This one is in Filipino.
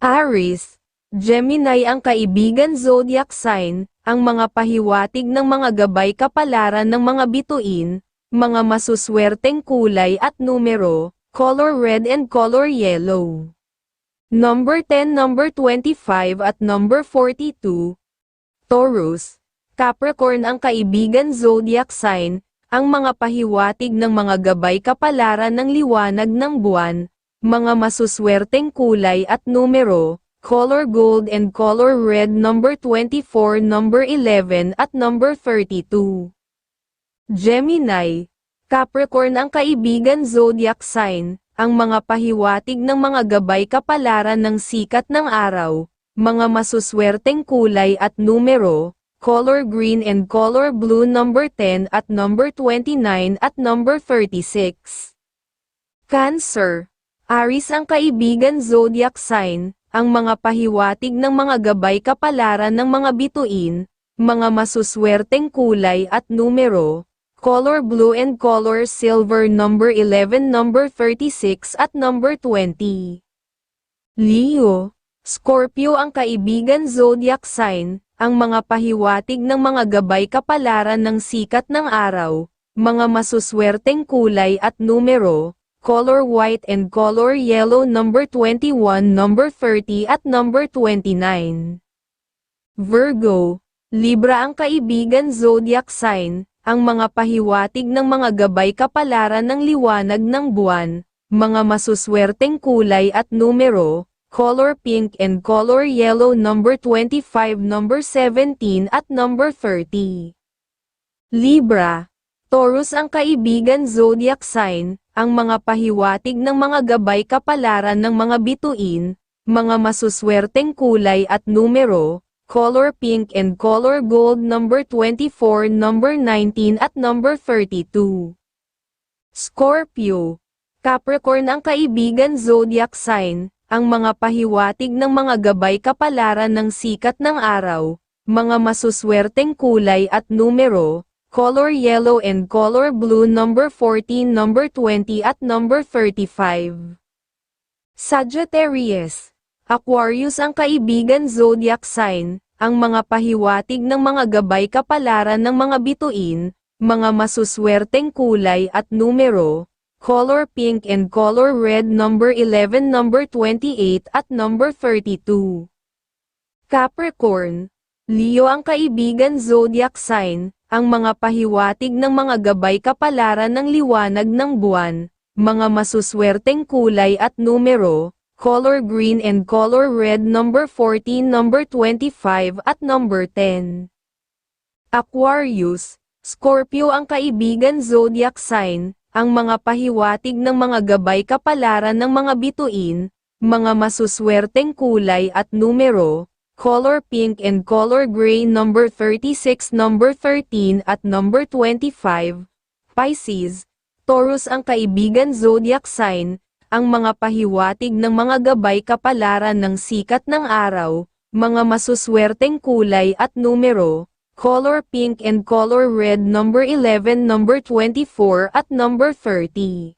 Aries, Gemini ang kaibigan zodiac sign, ang mga pahiwatig ng mga gabay kapalaran ng mga bituin, mga masuswerteng kulay at numero, color red and color yellow. Number 10, number 25 at number 42. Taurus, Capricorn ang kaibigan zodiac sign, ang mga pahiwatig ng mga gabay kapalaran ng liwanag ng buwan, mga masuswerteng kulay at numero, color gold and color red number 24, number 11 at number 32. Gemini, Capricorn ang kaibigan zodiac sign, ang mga pahiwatig ng mga gabay kapalaran ng sikat ng araw, mga masuswerteng kulay at numero, color green and color blue number 10 at number 29 at number 36. Cancer, Aries ang kaibigan zodiac sign, ang mga pahiwatig ng mga gabay kapalaran ng mga bituin, mga masuswerteng kulay at numero, color blue and color silver number 11 number 36 at number 20. Leo, Scorpio ang kaibigan zodiac sign, ang mga pahiwatig ng mga gabay kapalaran ng sikat ng araw, mga masuswerteng kulay at numero, color white and color yellow number 21 number 30 at number 29. Virgo, Libra ang kaibigan zodiac sign, ang mga pahiwatig ng mga gabay kapalaran ng liwanag ng buwan, mga masuswerteng kulay at numero, color pink and color yellow number 25 number 17 at number 30. Libra, Taurus ang kaibigan zodiac sign, ang mga pahiwatig ng mga gabay kapalaran ng mga bituin, mga masuswerteng kulay at numero, color pink and color gold number 24 number 19 at number 32. Scorpio, Capricorn ang kaibigan zodiac sign, ang mga pahiwatig ng mga gabay kapalaran ng sikat ng araw, mga masuswerteng kulay at numero, color yellow and color blue number 14 number 20 at number 35. Sagittarius, Aquarius ang kaibigan zodiac sign, ang mga pahiwatig ng mga gabay kapalaran ng mga bituin, mga masuswerteng kulay at numero, color pink and color red number 11 number 28 at number 32. Capricorn, Leo ang kaibigan zodiac sign, ang mga pahiwatig ng mga gabay kapalaran ng liwanag ng buwan, mga masuswerteng kulay at numero, color green and color red number 14 number 25 at number 10. Aquarius, Scorpio ang kaibigan zodiac sign, ang mga pahiwatig ng mga gabay kapalaran ng mga bituin, mga masuswerteng kulay at numero, color pink and color gray number 36 number 13 at number 25, Pisces, Taurus ang kaibigan zodiac sign, ang mga pahiwatig ng mga gabay kapalaran ng sikat ng araw, mga masuswerteng kulay at numero, color pink and color red number 11 number 24 at number 30.